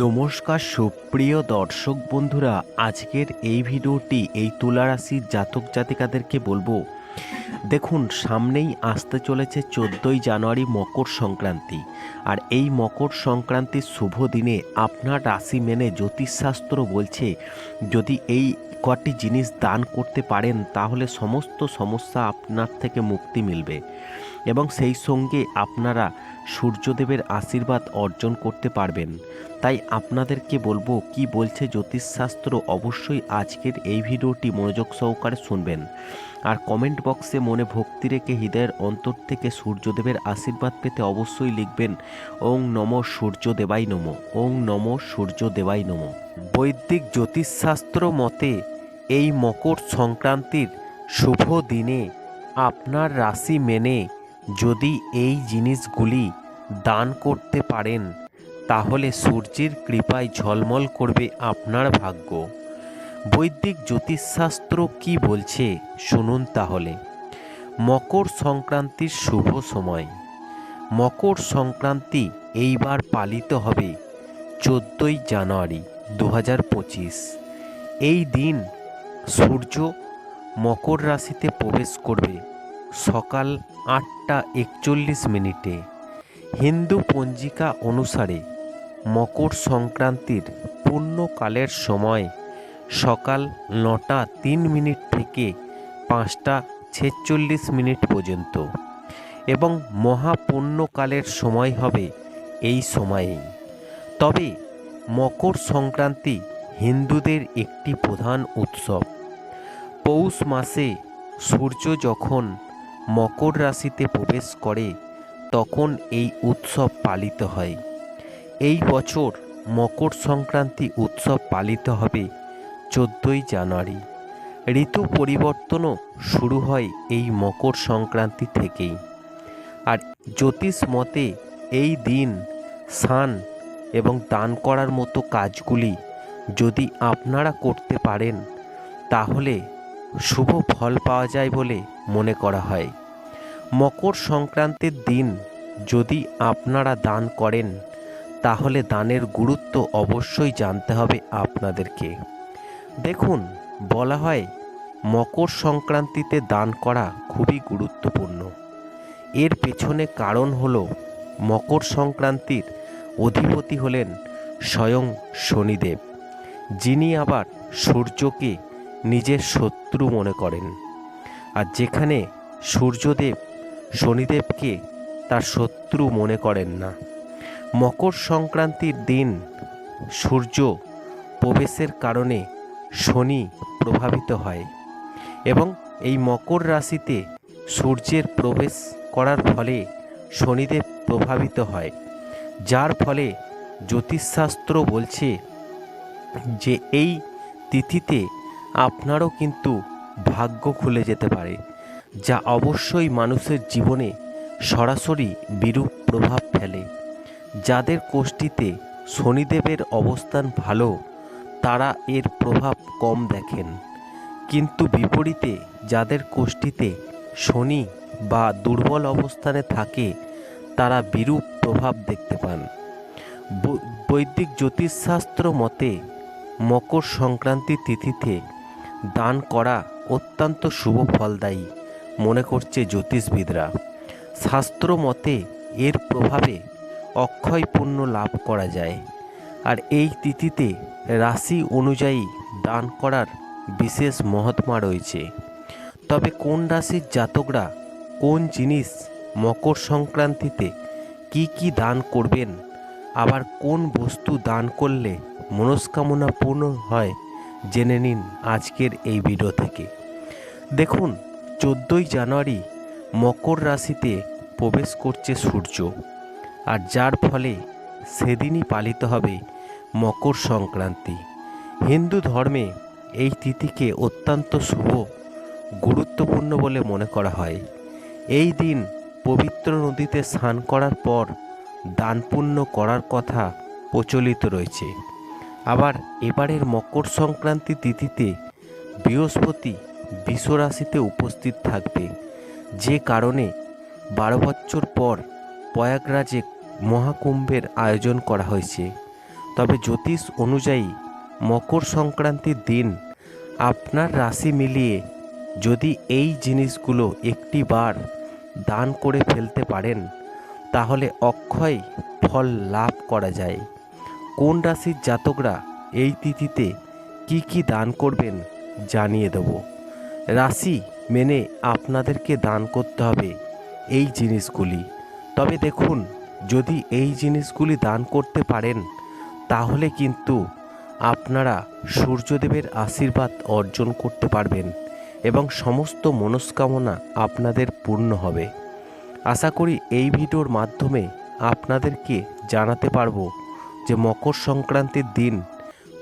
নমস্কার, সুপ্রিয় দর্শক বন্ধুরা, আজকের এই ভিডিওটি এই তুলা রাশির জাতক জাতিকাদেরকে বলব। দেখুন, সামনেই আসতে চলেছে চোদ্দোই জানুয়ারি মকর সংক্রান্তি। আর এই মকর সংক্রান্তির শুভ দিনে আপনার রাশি মেনে জ্যোতিষশাস্ত্র বলছে, যদি এই কটি জিনিস দান করতে পারেন, তাহলে সমস্ত সমস্যা আপনার থেকে মুক্তি মিলবে। এবং সেই সঙ্গে আপনারা সূর্যদেবের আশীর্বাদ অর্জন করতে পারবেন। তাই আপনাদেরকে বলব, কি বলছে জ্যোতিষশাস্ত্র অবশ্যই আজকের এই ভিডিওটি মনোযোগ সহকারে শুনবেন। আর কমেন্ট বক্সে মনে ভক্তি রেখে হৃদয়ের অন্তর থেকে সূর্যদেবের আশীর্বাদ পেতে অবশ্যই লিখবেন, ওং নম সূর্য দেবাই নম, ওং নম সূর্য দেবাই নম। বৈদিক জ্যোতিষশাস্ত্র মতে, এই মকর সংক্রান্তির শুভ দিনে আপনার রাশি মেনে যদি এই জিনিসগুলি দান করতে পারেন, তাহলে সূর্যের কৃপায় ঝলমল করবে আপনার ভাগ্য। বৈদিক জ্যোতিষশাস্ত্র কি বলছে, শুনুন তাহলে। মকর সংক্রান্তির শুভ সময়। মকর সংক্রান্তি এইবার পালিত হবে চোদ্দোই জানুয়ারি দু হাজার পঁচিশ। এই দিন সূর্য মকর রাশিতে প্রবেশ করবে। সকাল আটটা একচল্লিশ মিনিটে হিন্দু পঞ্জিকা অনুসারে মকর সংক্রান্তির পূর্ণকালের সময় সকাল নটা তিন মিনিট থেকে পাঁচটা ছেচল্লিশ মিনিট পর্যন্ত এবং মহাপূর্ণকালের সময় হবে এই সময়েই তবে মকর সংক্রান্তি হিন্দুদের একটি প্রধান উৎসব। পৌষ মাসে সূর্য যখন মকর রাশিতে প্রবেশ করে, তখন এই উৎসব পালিত হয়। এই বছর মকর সংক্রান্তি উৎসব পালিত হবে চোদ্দোই জানুয়ারি। ঋতু পরিবর্তনও শুরু হয় এই মকর সংক্রান্তি থেকেই। আর জ্যোতিষ মতে, এই দিন স্নান এবং দান করার মতো কাজগুলি যদি আপনারা করতে পারেন, তাহলে শুভ ফল পাওয়া যায় বলে মনে করা হয়। মকর সংক্রান্তির দিন যদি আপনারা দান করেন, তাহলে দানের গুরুত্ব অবশ্যই জানতে হবে আপনাদেরকে। দেখুন, বলা হয়, মকর সংক্রান্তিতে দান করা খুবই গুরুত্বপূর্ণ। এর পেছনে কারণ হল, মকর সংক্রান্তির অধিপতি হলেন স্বয়ং শনিদেব, যিনি আবার সূর্যকে নিজের শত্রু মনে করেন। আর যেখানে সূর্যদেব শনিদেবকে তার শত্রু মনে করেন না, মকর সংক্রান্তির দিন সূর্য প্রবেশের কারণে শনি প্রভাবিত হয় এবং এই মকর রাশিতে সূর্যের প্রবেশ করার ফলে শনিদেব প্রভাবিত হয়। যার ফলে জ্যোতিষশাস্ত্র বলছে যে এই তিথিতে আপনারও কিন্তু ভাগ্য খুলে যেতে পারে, যা অবশ্যই মানুষের জীবনে সরাসরি বিরূপ প্রভাব ফেলে। যাদের কোষ্ঠীতে শনিদেবের অবস্থান ভালো, তারা এর প্রভাব কম দেখেন। কিন্তু বিপরীতে যাদের কোষ্ঠীতে শনি বা দুর্বল অবস্থানে থাকে, তারা বিরূপ প্রভাব দেখতে পান। বৈদিক জ্যোতিষশাস্ত্র মতে মকর সংক্রান্তি তিথিতে দান করা অত্যন্ত শুভ ফলদায়ী, মনে করছে জ্যোতিষবিদরা। শাস্ত্র মতে এর প্রভাবে অক্ষয় পুণ্য লাভ করা যায়। আর এই তিথিতে রাশি অনুযায়ী দান করার বিশেষ মহাত্মা রয়েছে। তবে কোন রাশির জাতকরা কোন জিনিস মকর সংক্রান্তিতে কি কি দান করবেন, আবার কোন বস্তু দান করলে মনস্কামনা পূর্ণ হয় জেনে নিন আজকের এই ভিডিও থেকে। দেখুন, চোদ্দোই জানুয়ারি মকর রাশিতে প্রবেশ করছে সূর্য, আর যার ফলে সেদিনই পালিত হবে মকর সংক্রান্তি। হিন্দু ধর্মে এই তিথিকে অত্যন্ত শুভ, গুরুত্বপূর্ণ বলে মনে করা হয়। এই দিন পবিত্র নদীতে স্নান করার পর দান করার কথা প্রচলিত রয়েছে। আবার এবারের মকর সংক্রান্তি তিথিতে বৃহস্পতি বিশ্বরাশিতে উপস্থিত থাকবে। যে কারণে বারো বছর পর প্রয়াগরাজে মহাকুম্ভের আয়োজন করা হয়েছে। তবে জ্যোতিষ অনুযায়ী মকর সংক্রান্তির দিন আপনার রাশি মিলিয়ে যদি এই জিনিসগুলো একটি বার দান করে ফেলতে পারেন, তাহলে অক্ষয় ফল লাভ করা যায়। কোন রাশির জাতকরা এই তিথিতে কি কি দান করবেন জানিয়ে দেব। রাশি মেনে আপনাদেরকে দান করতে হবে এই জিনিসগুলি। তবে দেখুন, যদি এই জিনিসগুলি দান করতে পারেন, তাহলে কিন্তু আপনারা সূর্যদেবের আশীর্বাদ অর্জন করতে পারবেন এবং সমস্ত মনস্কামনা আপনাদের পূর্ণ হবে। আশা করি এই ভিডিওর মাধ্যমে আপনাদেরকে জানাতে পারব যে মকর সংক্রান্তির দিন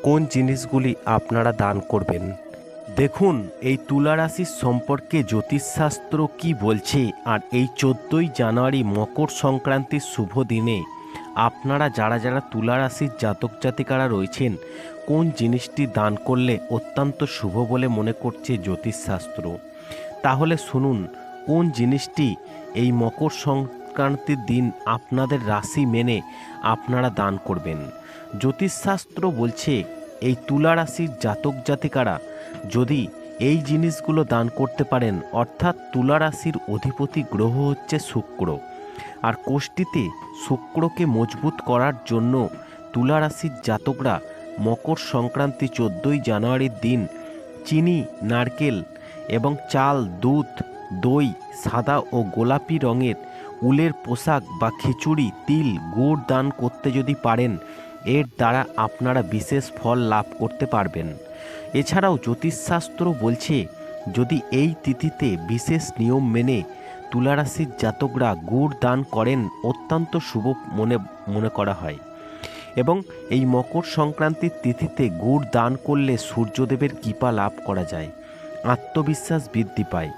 কোন জিনিসগুলি আপনারা দান করবেন? দেখুন, এই তুলা রাশির সম্পর্কে জ্যোতিষশাস্ত্র কি বলছে আর এই চোদ্দোই জানুয়ারি মকর সংক্রান্তির শুভ দিনে আপনারা যারা যারা তুলা রাশির জাতক জাতিকারা রয়েছেন, কোন জিনিসটি দান করলে অত্যন্ত শুভ বলে মনে করছে জ্যোতিষশাস্ত্র? তাহলে শুনুন, কোন জিনিসটি এই মকর সংক্রান্তির দিন আপনাদের রাশি মেনে আপনারা দান করবেন। জ্যোতিষশাস্ত্র বলছে, এই তুলা রাশির জাতক জাতিকারা যদি এই জিনিসগুলো দান করতে পারেন, অর্থাৎ তুলা রাশির অধিপতি গ্রহ হচ্ছে শুক্র। আর কোষ্ঠীতে শুক্রকে মজবুত করার জন্য তুলা রাশির জাতকরা মকর সংক্রান্তি চোদ্দোই জানুয়ারির দিন চিনি, নারকেল এবং চাল, দুধ, দই, সাদা ও গোলাপি রঙের উলের পোশাক বা খিচুড়ি, তিল, গুড় দান করতে যদি পারেন, এর দ্বারা আপনারা বিশেষ ফল লাভ করতে পারবেন। এছাড়াও জ্যোতিষশাস্ত্র বলছে, যদি এই তিথিতে বিশেষ নিয়ম মেনে তুলারাশির জাতকরা গুড় দান করেন, অত্যন্ত শুভ মনে মনে করা হয়। এবং এই মকর সংক্রান্তির তিথিতে গুড় দান করলে সূর্যদেবের কৃপা লাভ করা যায়, আত্মবিশ্বাস বৃদ্ধি পায়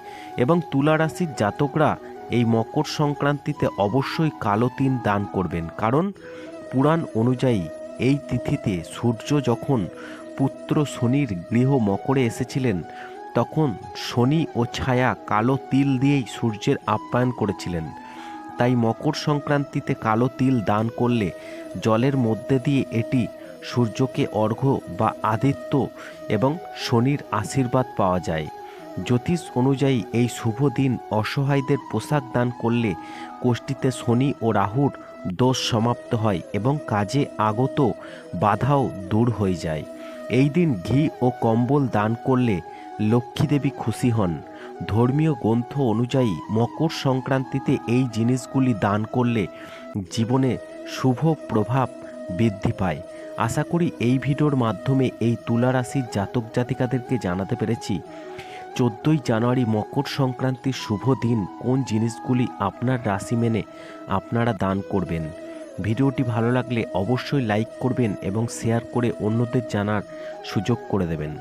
এবং তুলা রাশির জাতকরা এই মকর সংক্রান্তিতে অবশ্যই কালো তিন দান করবেন। কারণ পুরাণ অনুযায়ী এই তিথিতে সূর্য যখন পুত্র শনির গৃহ মকরে এসেছিলেন, তখন শনি ও ছায়া কালো তিল দিয়েই সূর্যের আপ্যায়ন করেছিলেন। তাই মকর সংক্রান্তিতে কালো তিল দান করলে জলের মধ্যে দিয়ে এটি সূর্যকে অর্ঘ্য বা আদিত্য এবং শনির আশীর্বাদ পাওয়া যায়। জ্যোতিষ অনুযায়ী এই শুভ দিন অসহায়দের পোশাক দান করলে কোষ্ঠীতে শনি ও রাহুর দোষ সমাপ্ত হয় এবং কাজে আগত বাধাও দূর হয়ে যায়। এই দিন ঘি ও কম্বল দান করলে লক্ষ্মীদেবী খুশি হন। ধর্মীয় গ্রন্থ অনুযায়ী মকর সংক্রান্তিতে এই জিনিসগুলি দান করলে জীবনে শুভ প্রভাব বৃদ্ধি পায়। আশা করি এই ভিডিওর মাধ্যমে এই তুলা রাশির জাতক জাতিকাদেরকে জানাতে পেরেছি। চোদ্দোই জানুয়ারি মকর সংক্রান্তির শুভ দিন কোন জিনিসগুলি আপনার রাশি মেনে আপনারা দান করবেন? ভিডিওটি ভালো লাগলে অবশ্যই লাইক করবেন এবং শেয়ার করে অন্যদের জানার সুযোগ করে দেবেন।